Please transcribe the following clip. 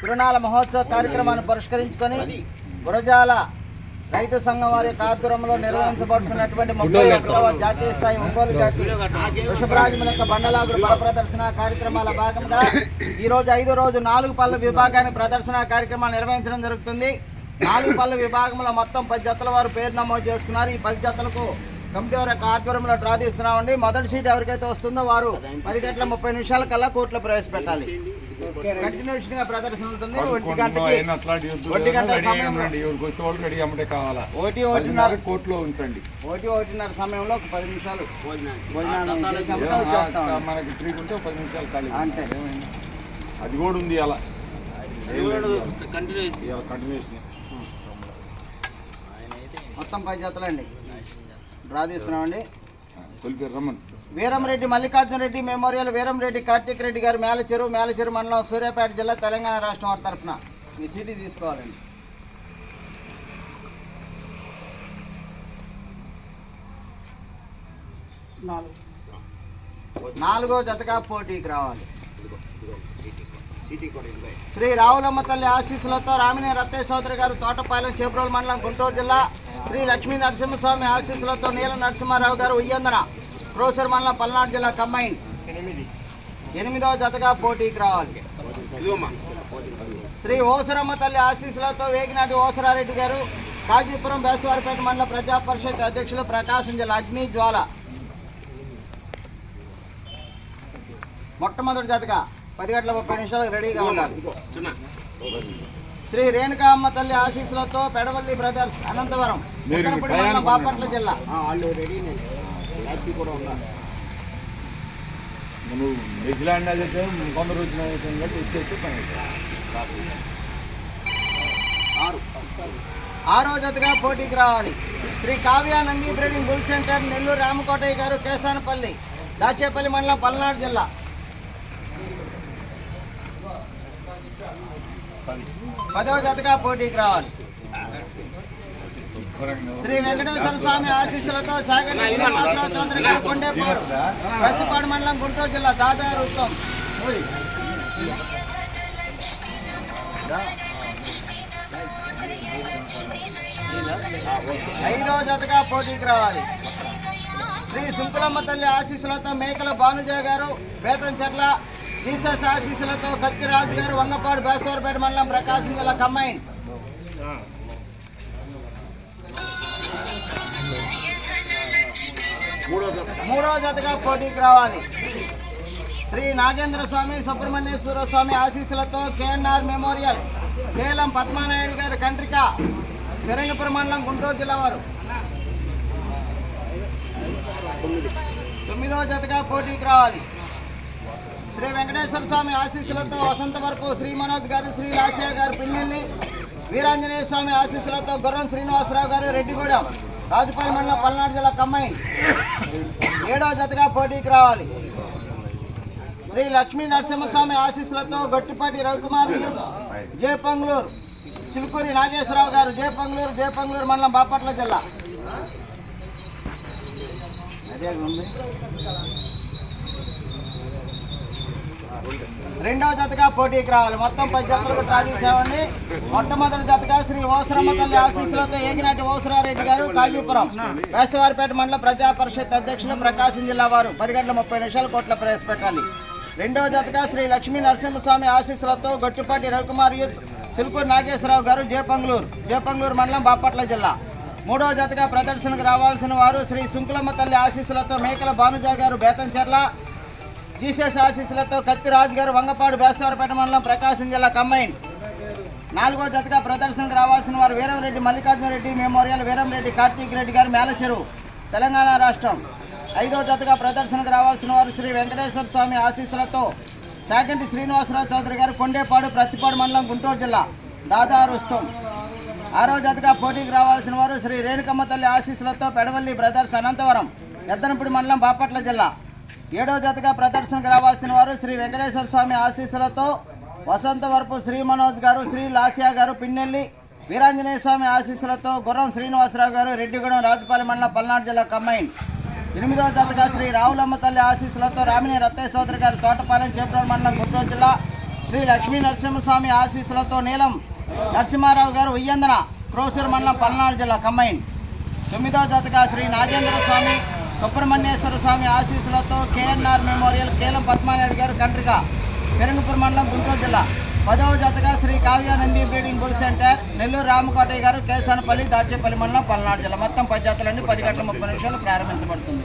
తిరునాళ మహోత్సవ కార్యక్రమాన్ని పురస్కరించుకొని గురజాల రైతు సంఘం వారి యొక్క ఆధ్వర్యంలో నిర్వహించబడుతున్నటువంటి ముప్పై ఒకటవ జాతీయ స్థాయి ఒంగోలు జాతి వృషభరాజముల యొక్క బండలాగుడు బల ప్రదర్శన కార్యక్రమాల భాగంగా ఈ రోజు ఐదో రోజు నాలుగు పళ్ళ విభాగానికి ప్రదర్శన కార్యక్రమాలు నిర్వహించడం జరుగుతుంది. నాలుగు పళ్ళ విభాగంలో మొత్తం పది జతల వారు పేరు నమోదు చేసుకున్నారు. ఈ పది జతలకు కమిటీ వారి యొక్క ఆధ్వర్యంలో డ్రా తీస్తున్నామండి. మొదటి సీట్ ఎవరికైతే వస్తుందో వారు పది గంటల ముప్పై నిమిషాల కల్లా కోర్టులో ప్రవేశపెట్టాలి. కంటిన్యూషన్గా ప్రదర్శన ఉంటుంది ఒంటి గంటకి ఒంటి గంట సమయంలో ఎవరికి వస్తే వాళ్ళు రెడీ అమ్మటే కావాలా? ఒకటి ఒకటిన్నర కోర్టులో ఉంచండి. ఒకటి ఒకటిన్నర సమయంలో ఒక పది నిమిషాలు మనకి త్రీ ఉంటే ఒక పది నిమిషాలు ఖాళీ అంతే. ఏమైంది? అది కూడా ఉంది అలా. కంటిన్యూషన్ మొత్తం పది జతలండి. డ్రా తీస్తున్నామండి తొలిపేరు రమ్మని. వీరంరెడ్డి మల్లికార్జున రెడ్డి మెమోరియల్ వీరంరెడ్డి కార్తీక్ రెడ్డి గారు మేలచెరు మేలచెరు మండలం సూర్యాపేట జిల్లా తెలంగాణ రాష్ట్రం వారి తరఫున. మీ సీటీ తీసుకోవాలండి. నాలుగో. జతగా పోటీకి రావాలి. శ్రీ రావులమ్మ తల్లి ఆశీస్సులతో రామినే రత్తయ్య చౌదరి గారు తోటపాలెం చేబ్రోలు మండలం గుంటూరు జిల్లా శ్రీ లక్ష్మీ నరసింహస్వామి ఆశీస్సులతో నీల నరసింహారావు గారు ఉయ్యందన. క్రోసర్ మండలం పల్నాడు జిల్లా కంబైన్. ఎనిమిదవ జతగా పోటీకి రావాలి. శ్రీ ఓసరమ్మ తల్లి ఆశీస్సులతో వేగినాటి ఓసరారెడ్డి గారు కాజీపురం బేస్తవారిపేట మండల ప్రజా పరిషత్ అధ్యక్షులు ప్రకాశం జిల్లా అగ్ని జ్వాల. మొట్టమొదటి జతగా పది గంటల ముప్పై నిమిషాలకు రెడీగా ఉండాలి శ్రీ రేణుకా అమ్మ తల్లి ఆశీస్సులతో పెడవల్లి బ్రదర్స్ అనంతవరం మీరు ఎక్కనపూడి మండలం బాపట్ల జిల్లా నువ్వు న్యూజిలాండ్ అయితే కొందరు వచ్చిన వచ్చేస్తే పని అవుతుంది. ఆరో. జతగా పోటీకి రావాలి. Shri Kavya Nandi breeding bull center Nellore Ramakotaiah garu Kesanapalli Dachepalli మండలం పల్నాడు జిల్లా. పదవ జతగా పోటీకి రావాలి. శ్రీ వెంకటేశ్వర స్వామి ఆశీస్సులతో సాగంటి శ్రీనివాసరావు చౌదరి గారు కొండేపాడు ప్రతిపాడు మండలం గుంటూరు జిల్లా దాదారు ఉత్తమ్ ఐదో జతగా పోటీకి రావాలి. శ్రీ సుంకులమ్మ తల్లి ఆశీస్సులతో మేకల భానుజయ గారు బేతంచెర్ల జీసస్ ఆశీస్సులతో కత్తిరాజు గారు వంగపాడు బేస్తూరుపేట మండలం ప్రకాశం జిల్లా కమ్మైన్. మూడో జతగా పోటీకి రావాలి. శ్రీ నాగేంద్ర స్వామి సుబ్రహ్మణ్యేశ్వర స్వామి ఆశీస్సులతో కేఎన్ఆర్ మెమోరియల్ కేలం పద్మానాయుడు గారి కంట్రిక ఫిరంగపురం మండలం గుంటూరు జిల్లా వారు. తొమ్మిదో జతగా పోటీకి రావాలి. శ్రీ వెంకటేశ్వర స్వామి ఆశీస్సులతో వసంత వరపు శ్రీ మనోజ్ గారు శ్రీ లాసియా గారు పిన్నెల్లి వీరాంజనేయ స్వామి ఆశీస్సులతో గుర్రం శ్రీనివాసరావు గారు రెడ్డిగూడెం. రాజుపల్లి మండలం పల్నాడు జిల్లా కమ్మాయి ఏడవ జతగా పోటీకి రావాలి. శ్రీ లక్ష్మీ నరసింహస్వామి ఆశీస్సులతో గట్టిపాటి రవికుమార్ జే పంగులూరు చిలుకూరి నాగేశ్వరరావు గారు జే పంగులూరు జే మండలం బాపట్ల జిల్లా. అదే ఉంది రెండవ జతగా పోటీకి రావాలి. మొత్తం పది జతలకు డ్రా తీసామండి మొట్టమొదటి జతగా శ్రీ ఓసరమ్మ తల్లి ఆశీస్సులతో ఏగినాటి ఓసరారెడ్డి గారు కాజీపురం. వేస్తవారిపేట మండల ప్రజా పరిషత్ అధ్యక్షులు ప్రకాశం జిల్లా వారు. పది గంటల ముప్పై నిమిషాలు కోట్ల ప్రవేశపెట్టాలి. రెండవ జతగా శ్రీ లక్ష్మీ నరసింహస్వామి ఆశీస్సులతో గొట్టిపాటి రవికుమార్ యూత్ చిలుకూరు నాగేశ్వరరావు గారు జయపంగులూరు జయపంగులూరు మండలం బాపట్ల జిల్లా. మూడవ జతగా ప్రదర్శనకు రావాల్సిన వారు శ్రీ శుంకులమ్మ తల్లి ఆశీస్సులతో మేకల భానుజా గారు బేతంచెర్ల జీసస్ ఆశీస్సులతో కత్తిరాజు గారు వంగపాడు బేస్తవారపేట మండలం ప్రకాశం జిల్లా కమ్మైన్ నాలుగో జతగా ప్రదర్శనకు రావాల్సిన వారు వీరంరెడ్డి మల్లికార్జున రెడ్డి మెమోరియల్ వీరంరెడ్డి కార్తీక్ రెడ్డి గారు మేలచెరువు తెలంగాణ రాష్ట్రం. ఐదో జతగా ప్రదర్శనకు రావాల్సిన వారు శ్రీ వెంకటేశ్వర స్వామి ఆశీస్సులతో చాగంటి శ్రీనివాసరావు చౌదరి గారు కొండేపాడు ప్రతిపాడు మండలం గుంటూరు జిల్లా దాదారుస్తాం. ఆరో జతగా పోటీకి రావాల్సిన వారు శ్రీ రేణుకమ్మ తల్లి ఆశీస్సులతో పెడవల్లి బ్రదర్స్ అనంతవరం ఎద్దనపూడి మండలం బాపట్ల జిల్లా. ఏడో జతగా ప్రదర్శనకు రావాల్సిన వారు శ్రీ వెంకటేశ్వర స్వామి ఆశీస్సులతో వసంతవరపు శ్రీ మనోజ్ గారు శ్రీ లాసియా గారు పిన్నెల్లి వీరాంజనేయ స్వామి ఆశీస్సులతో గుర్రం శ్రీనివాసరావు గారు రెడ్డిగూడెం రాజుపాలెం మండలం పల్నాడు జిల్లా కమ్మైన్ ఎనిమిదవ జతగా శ్రీ రావులమ్మ తల్లి ఆశీస్సులతో రామిని రత్తయ్య సోదరి గారు తోటపాలెం చేప్రోల్ మండలం గుంటూరు జిల్లా శ్రీ లక్ష్మీ నరసింహస్వామి ఆశీస్సులతో నీలం నరసింహారావు గారు ఉయ్యందన క్రోసూరు మండలం పల్నాడు జిల్లా కమ్మైన్ తొమ్మిదో జతగా శ్రీ నాగేంద్ర స్వామి సుబ్రహ్మణ్యేశ్వర స్వామి ఆశీస్సులతో కేఎన్ఆర్ మెమోరియల్ కేలం పద్మానాయుడు గారు కంట్రిక పెరుగుపూర్ మండలం గుంటూరు జిల్లా. పదవ జతగా Shri Kavyanandi breeding bull center Nellore Ramakotaiah garu Kesanapalli Dachepalli మండలం పల్నాడు జిల్లా. మొత్తం పది జతలన్నీ పది గంటల ముప్పై నిమిషాలు ప్రారంభించబడుతుంది.